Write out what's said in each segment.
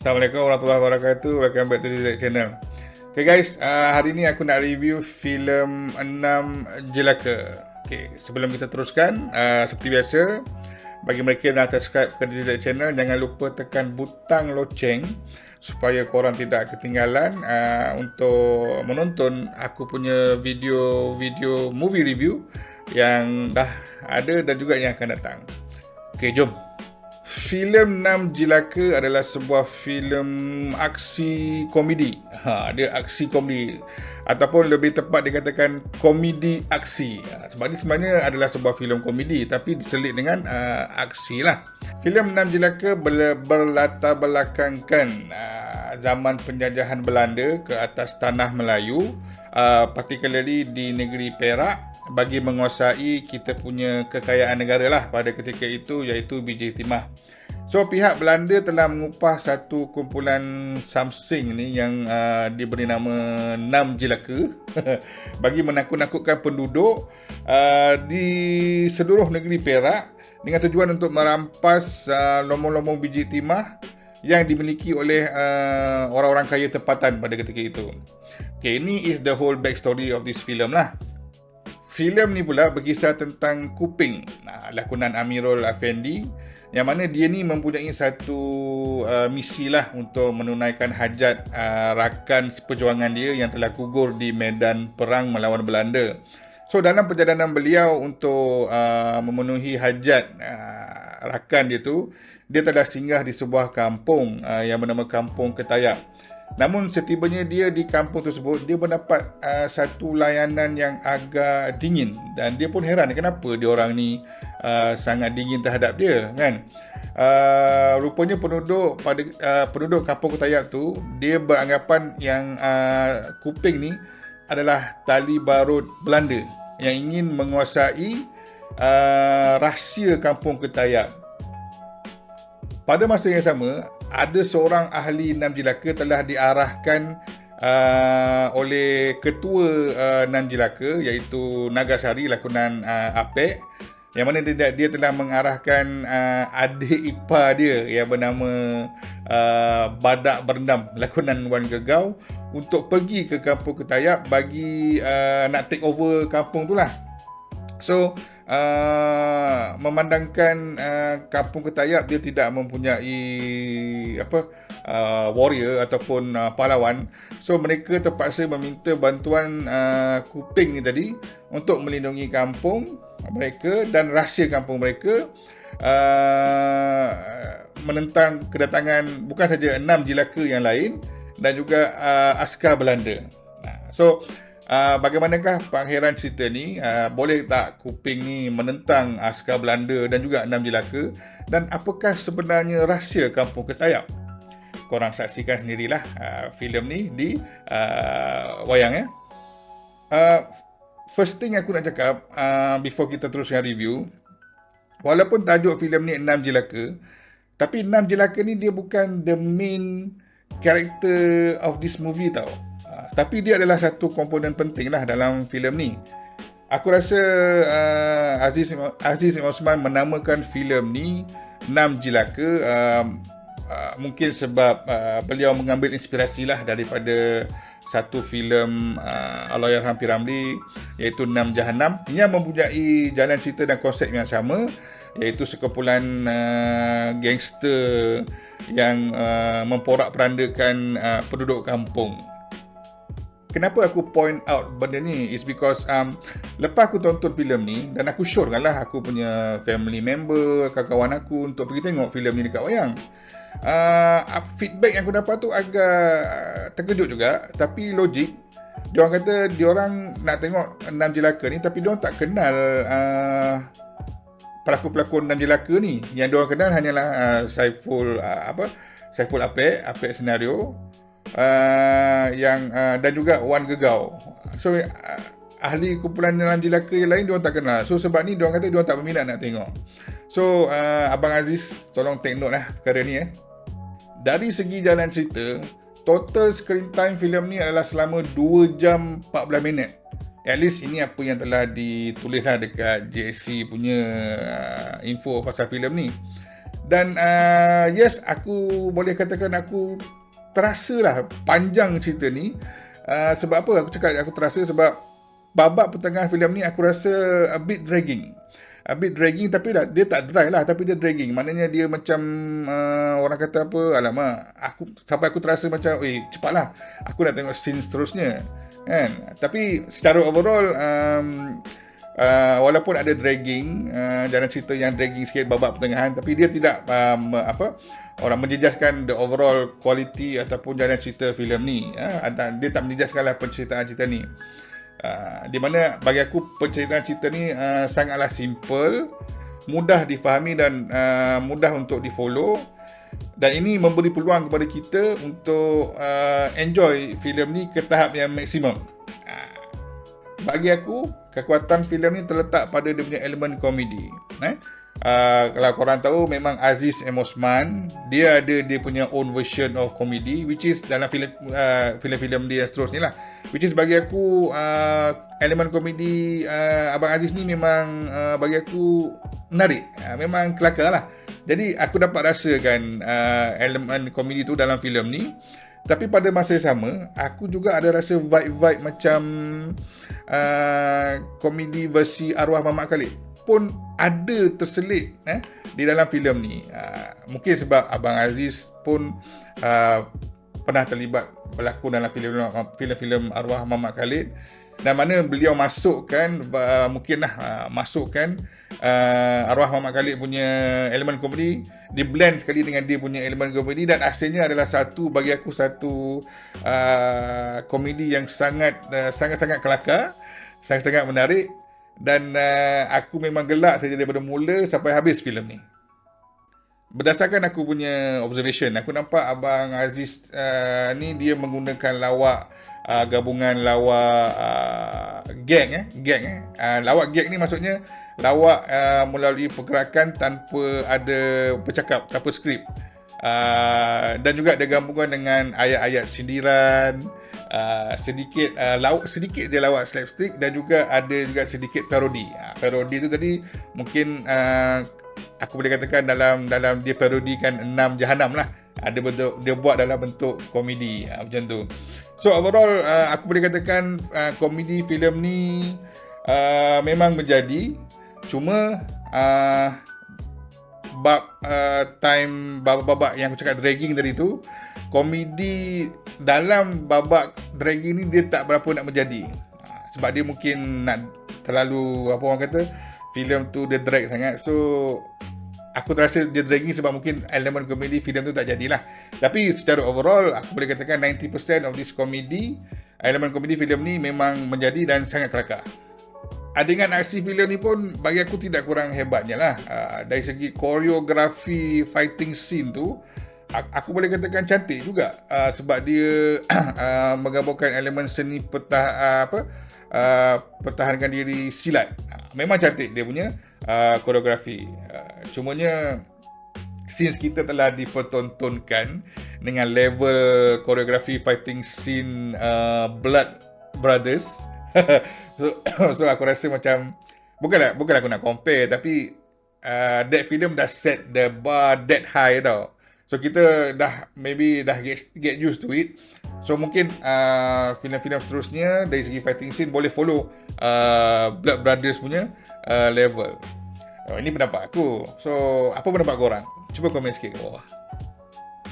Assalamualaikum warahmatullahi wabarakatuh. Welcome back to the channel. Okay guys, uh, hari ni aku nak review filem 6 Jelaka. Okay, sebelum kita teruskan, uh, seperti biasa, bagi mereka yang dah subscribe ke Digital Channel, jangan lupa tekan butang loceng supaya korang tidak ketinggalan uh, untuk menonton aku punya video-video movie review yang dah ada dan juga yang akan datang. Okay, jom. Filem 6 Jilaka adalah sebuah filem aksi komedi. Ha, dia aksi komedi ataupun lebih tepat dikatakan komedi aksi. Ha, sebab ini sebenarnya adalah sebuah filem komedi tapi diselit dengan uh, aksi lah. Filem 6 Jilaka berlatar belakangkan uh, zaman penjajahan Belanda ke atas tanah Melayu, uh, particularly di negeri Perak bagi menguasai kita punya kekayaan negara lah pada ketika itu iaitu BJ Timah. So pihak Belanda telah mengupah satu kumpulan samsing ni yang uh, diberi nama Nam Jelaka bagi menakut-nakutkan penduduk uh, di seluruh negeri Perak dengan tujuan untuk merampas uh, lomong-lomong biji timah yang dimiliki oleh uh, orang-orang kaya tempatan pada ketika itu. Okay, ini is the whole backstory of this film lah filem ni pula berkisah tentang Kuping, nah, lakonan Amirul Afendi yang mana dia ni mempunyai satu uh, misi lah untuk menunaikan hajat uh, rakan seperjuangan dia yang telah gugur di medan perang melawan Belanda. So dalam perjalanan beliau untuk uh, memenuhi hajat uh, rakan dia tu, dia telah singgah di sebuah kampung uh, yang bernama Kampung Ketayak. Namun setibanya dia di kampung tersebut, dia mendapat uh, satu layanan yang agak dingin dan dia pun heran kenapa dia orang ni uh, sangat dingin terhadap dia kan. Uh, rupanya penduduk pada uh, penduduk kampung Ketayak tu dia beranggapan yang uh, kuping ni adalah tali barut Belanda yang ingin menguasai uh, rahsia kampung Ketayak. Pada masa yang sama, ada seorang ahli enam jelaka telah diarahkan uh, oleh ketua uh, enam jelaka iaitu Nagasari lakonan uh, Apek yang mana dia, dia telah mengarahkan uh, adik ipar dia yang bernama uh, Badak Berendam lakonan Wan Gegau untuk pergi ke kampung Ketayap bagi uh, nak take over kampung tu lah. So uh, memandangkan uh, kampung Ketayap dia tidak mempunyai apa uh, warrior ataupun uh, pahlawan so mereka terpaksa meminta bantuan uh, kuping ni tadi untuk melindungi kampung mereka dan rahsia kampung mereka uh, menentang kedatangan bukan saja enam jilaka yang lain dan juga uh, askar Belanda. So Uh, bagaimanakah pangheran cerita ni? Uh, boleh tak Kuping ni menentang askar Belanda dan juga enam jelaka? Dan apakah sebenarnya rahsia Kampung Ketayap? Korang saksikan sendirilah uh, filem ni di uh, wayang ya. Uh, first thing aku nak cakap uh, before kita teruskan review. Walaupun tajuk filem ni enam jelaka, tapi enam jelaka ni dia bukan the main character of this movie tau tapi dia adalah satu komponen penting lah dalam filem ni. Aku rasa uh, Aziz Aziz Osman menamakan filem ni Nam Jilaka uh, uh, mungkin sebab uh, beliau mengambil inspirasi lah daripada satu filem uh, Allahyarham Piramli iaitu Nam Jahannam. Yang mempunyai jalan cerita dan konsep yang sama iaitu sekumpulan uh, gangster yang uh, memporak-perandakan uh, penduduk kampung kenapa aku point out benda ni is because um, lepas aku tonton filem ni dan aku syorkan lah aku punya family member, kawan-kawan aku untuk pergi tengok filem ni dekat wayang. Uh, feedback yang aku dapat tu agak terkejut juga tapi logik. Dia orang kata dia orang nak tengok enam jelaka ni tapi dia orang tak kenal uh, pelakon-pelakon enam jelaka ni. Yang dia orang kenal hanyalah uh, Saiful uh, apa? Saiful Apek, Apek senario uh, yang uh, dan juga Wan Gegau. So uh, ahli kumpulan dalam jelaka yang lain dia orang tak kenal. So sebab ni dia orang kata dia orang tak berminat nak tengok. So uh, abang Aziz tolong take note lah perkara ni eh. Dari segi jalan cerita, total screen time filem ni adalah selama 2 jam 14 minit. At least ini apa yang telah ditulis lah dekat JSC punya uh, info pasal filem ni. Dan uh, yes, aku boleh katakan aku terasa lah panjang cerita ni. Uh, sebab apa aku cakap aku terasa sebab babak pertengahan filem ni aku rasa a bit dragging. A bit dragging tapi dah, dia tak dry lah tapi dia dragging. Maknanya dia macam uh, orang kata apa alamak aku sampai aku terasa macam eh cepatlah aku nak tengok scene seterusnya. Kan? Tapi secara overall um, uh, walaupun ada dragging uh, jalan cerita yang dragging sikit babak pertengahan tapi dia tidak um, apa orang menjejaskan the overall quality ataupun jalan cerita filem ni uh, dia tak menjejaskanlah penceritaan cerita ni Ah, di mana bagi aku penceritaan cerita ni uh, sangatlah simple, mudah difahami dan uh, mudah untuk di-follow dan ini memberi peluang kepada kita untuk uh, enjoy filem ni ke tahap yang maksimum. Uh, bagi aku, kekuatan filem ni terletak pada dia punya elemen komedi. Eh? Uh, kalau korang tahu memang Aziz M. Osman dia ada dia punya own version of comedy which is dalam filem uh, filem-filem dia seterusnya lah. Which is bagi aku uh, elemen komedi uh, Abang Aziz ni memang uh, bagi aku menarik. Uh, memang kelakar lah. Jadi aku dapat rasakan uh, elemen komedi tu dalam filem ni. Tapi pada masa yang sama aku juga ada rasa vibe-vibe macam uh, komedi versi arwah Mamat Khalid. Pun ada terselit eh, di dalam filem ni. Uh, mungkin sebab Abang Aziz pun uh, pernah terlibat berlakon dalam filem-filem arwah Mamat Khalid dan mana beliau masukkan uh, mungkinlah uh, masukkan uh, arwah Mamat Khalid punya elemen komedi di blend sekali dengan dia punya elemen komedi dan hasilnya adalah satu bagi aku satu uh, komedi yang sangat uh, sangat-sangat kelakar sangat-sangat menarik dan uh, aku memang gelak saja daripada mula sampai habis filem ni. Berdasarkan aku punya observation, aku nampak Abang Aziz uh, ni dia menggunakan lawak uh, gabungan lawak uh, gag eh, gag eh. Uh, lawak gag ni maksudnya lawak uh, melalui pergerakan tanpa ada bercakap, tanpa skrip. Uh, dan juga ada gabungan dengan ayat-ayat sindiran, uh, sedikit uh, lawak sedikit dia lawak slapstick dan juga ada juga sedikit parodi. Uh, parodi tu tadi mungkin uh, aku boleh katakan dalam dalam dia parodikan enam jahanam lah. Ada bentuk dia buat dalam bentuk komedi uh, macam tu. So overall uh, aku boleh katakan uh, komedi filem ni uh, memang menjadi cuma uh, bab uh, time babak-babak yang aku cakap dragging tadi tu komedi dalam babak dragging ni dia tak berapa nak menjadi. Ha, sebab dia mungkin nak terlalu apa orang kata filem tu dia drag sangat. So aku terasa dia dragging sebab mungkin elemen komedi filem tu tak jadilah. Tapi secara overall aku boleh katakan 90% of this comedy elemen komedi filem ni memang menjadi dan sangat kelakar adegan aksi filem ni pun bagi aku tidak kurang hebatnya lah uh, dari segi koreografi fighting scene tu aku boleh katakan cantik juga uh, sebab dia uh, menggabungkan elemen seni petah uh, apa uh, pertahankan diri silat. Memang cantik dia punya uh, koreografi. Uh, cumanya scenes kita telah dipertontonkan dengan level koreografi fighting scene uh, Blood Brothers. so, so aku rasa macam bukanlah bukanlah aku nak compare tapi uh, that film dah set the bar that high tau. So kita dah maybe dah get, get used to it. So mungkin uh, filem-filem seterusnya dari segi fighting scene boleh follow uh, Blood Brothers punya uh, level. Oh, ini pendapat aku. So apa pendapat korang? Cuba komen sikit ke bawah.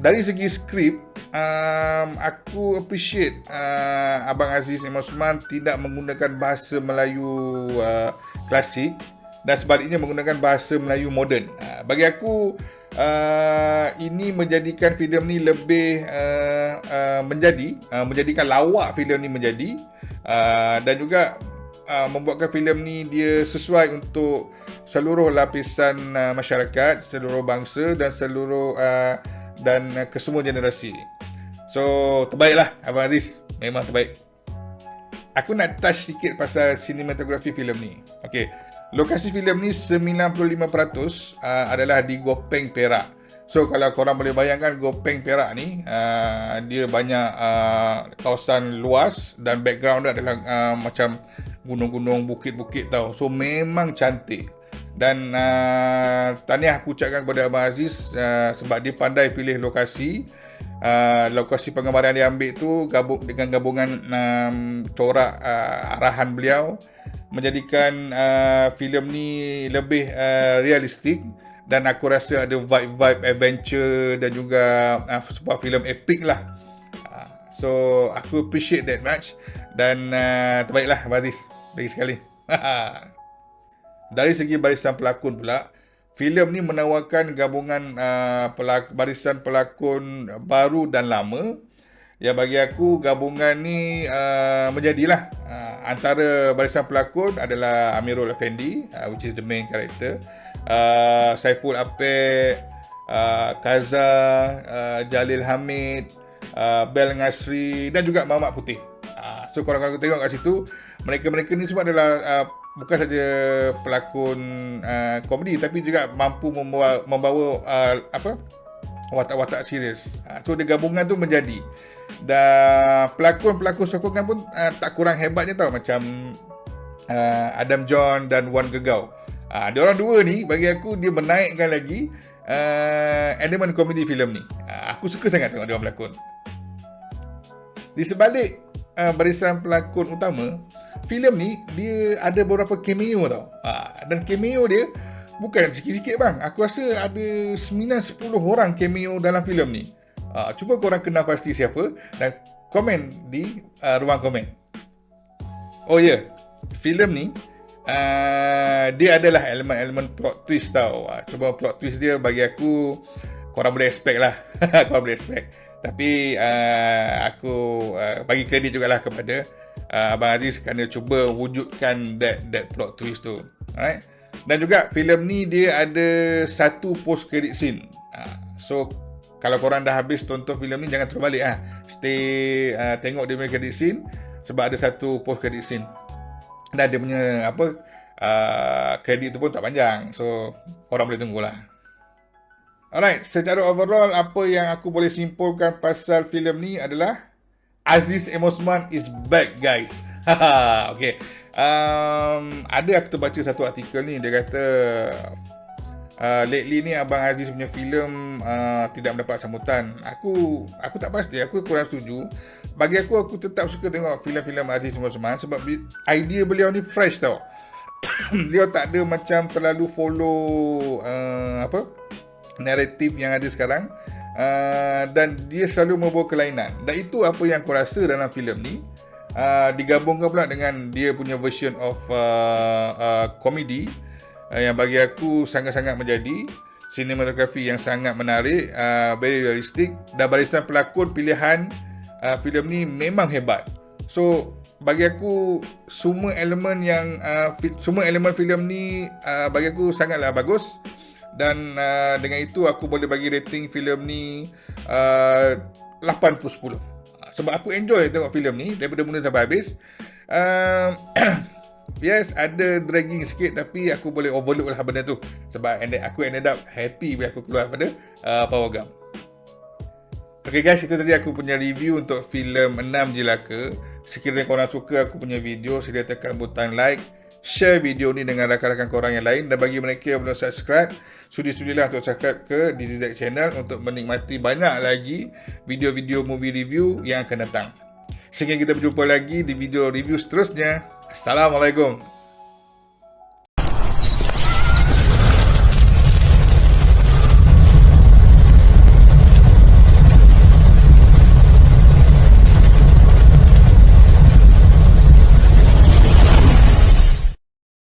Dari segi skrip, um, aku appreciate uh, Abang Aziz Imam Osman tidak menggunakan bahasa Melayu uh, klasik dan sebaliknya menggunakan bahasa Melayu moden. Uh, bagi aku, uh, ini menjadikan filem ni lebih uh, uh, menjadi uh, menjadikan lawak filem ni menjadi uh, dan juga uh, membuatkan filem ni dia sesuai untuk seluruh lapisan uh, masyarakat, seluruh bangsa dan seluruh uh, dan uh, kesemua generasi. So, terbaiklah Abang Aziz. Memang terbaik. Aku nak touch sikit pasal sinematografi filem ni. Okay. Lokasi filem ni 95% uh, adalah di Gopeng Perak. So kalau korang boleh bayangkan Gopeng Perak ni uh, dia banyak uh, kawasan luas dan background dia adalah uh, macam gunung-gunung, bukit-bukit tau. So memang cantik. Dan uh, tahniah aku ucapkan kepada Abang Aziz uh, sebab dia pandai pilih lokasi. Uh, lokasi penggambaran dia ambil tu gabung dengan gabungan um, corak uh, arahan beliau. Menjadikan uh, filem ni lebih uh, realistik. Dan aku rasa ada vibe-vibe adventure dan juga uh, sebuah filem epic lah. Uh, so aku appreciate that much. Dan uh, terbaiklah Abang Aziz. Baik sekali Dari segi barisan pelakon pula, filem ni menawarkan gabungan uh, pelak- barisan pelakon baru dan lama. Yang bagi aku gabungan ni uh, menjadilah uh, antara barisan pelakon adalah Amirul Effendi uh, which is the main character. Uh, Saiful Apek, uh, Kaza, uh, Jalil Hamid, uh, Bel Ngasri dan juga Mamat Putih. Uh, so korang-korang tengok kat situ, mereka-mereka ni semua adalah uh, bukan saja pelakon uh, komedi tapi juga mampu membawa membawa uh, apa watak-watak serius. Uh, so dia gabungan tu menjadi dan pelakon-pelakon sokongan pun uh, tak kurang hebatnya tau macam uh, Adam John dan Wan Gegau. Ah uh, dia orang dua ni bagi aku dia menaikkan lagi uh, elemen komedi filem ni. Uh, aku suka sangat tengok dia orang berlakon. Di sebalik uh, barisan pelakon utama, filem ni dia ada beberapa cameo tau. Ha, dan cameo dia bukan sikit-sikit bang. Aku rasa ada 9-10 orang cameo dalam filem ni. Ha, cuba korang kenal pasti siapa dan komen di uh, ruang komen. Oh ya, yeah. filem ni uh, dia adalah elemen-elemen plot twist tau. Ha, cuba plot twist dia bagi aku korang boleh expect lah. korang boleh expect. Tapi uh, aku uh, bagi kredit jugalah kepada uh, Abang Aziz kerana cuba wujudkan that that plot twist tu. Alright. Dan juga filem ni dia ada satu post credit scene. Uh, so kalau korang dah habis tonton filem ni jangan terus balik ah. Stay uh, tengok dia punya credit scene sebab ada satu post credit scene. Dan dia punya apa uh, credit tu pun tak panjang. So orang boleh tunggulah. Alright, secara overall apa yang aku boleh simpulkan pasal filem ni adalah Aziz M. Osman is back guys. okay. Um, ada aku terbaca satu artikel ni dia kata uh, lately ni Abang Aziz punya filem uh, tidak mendapat sambutan. Aku aku tak pasti, aku kurang setuju. Bagi aku aku tetap suka tengok filem-filem Aziz M. Osman sebab idea beliau ni fresh tau. dia tak ada macam terlalu follow uh, apa? naratif yang ada sekarang. Uh, dan dia selalu membawa kelainan. Dan itu apa yang aku rasa dalam filem ni uh, digabungkan pula dengan dia punya version of uh, uh, komedi uh, yang bagi aku sangat-sangat menjadi sinematografi yang sangat menarik uh, very realistic. Dan barisan pelakon pilihan uh, filem ni memang hebat. So bagi aku semua elemen yang uh, fi- semua elemen filem ni uh, bagi aku sangatlah bagus dan uh, dengan itu aku boleh bagi rating filem ni uh, 8 per 10 sebab aku enjoy tengok filem ni daripada mula sampai habis. Uh, yes ada dragging sikit tapi aku boleh overlook lah benda tu. Sebab ended, aku ended up happy bila aku keluar pada uh, Power Gum Okay guys, itu tadi aku punya review untuk filem 6 Jelaka. Sekiranya korang suka aku punya video, sila tekan butang like, share video ni dengan rakan-rakan korang yang lain. Dan bagi mereka yang belum subscribe, sudi-sudilah untuk subscribe ke DZZ channel untuk menikmati banyak lagi video-video movie review yang akan datang. Sehingga kita berjumpa lagi di video review seterusnya. Assalamualaikum.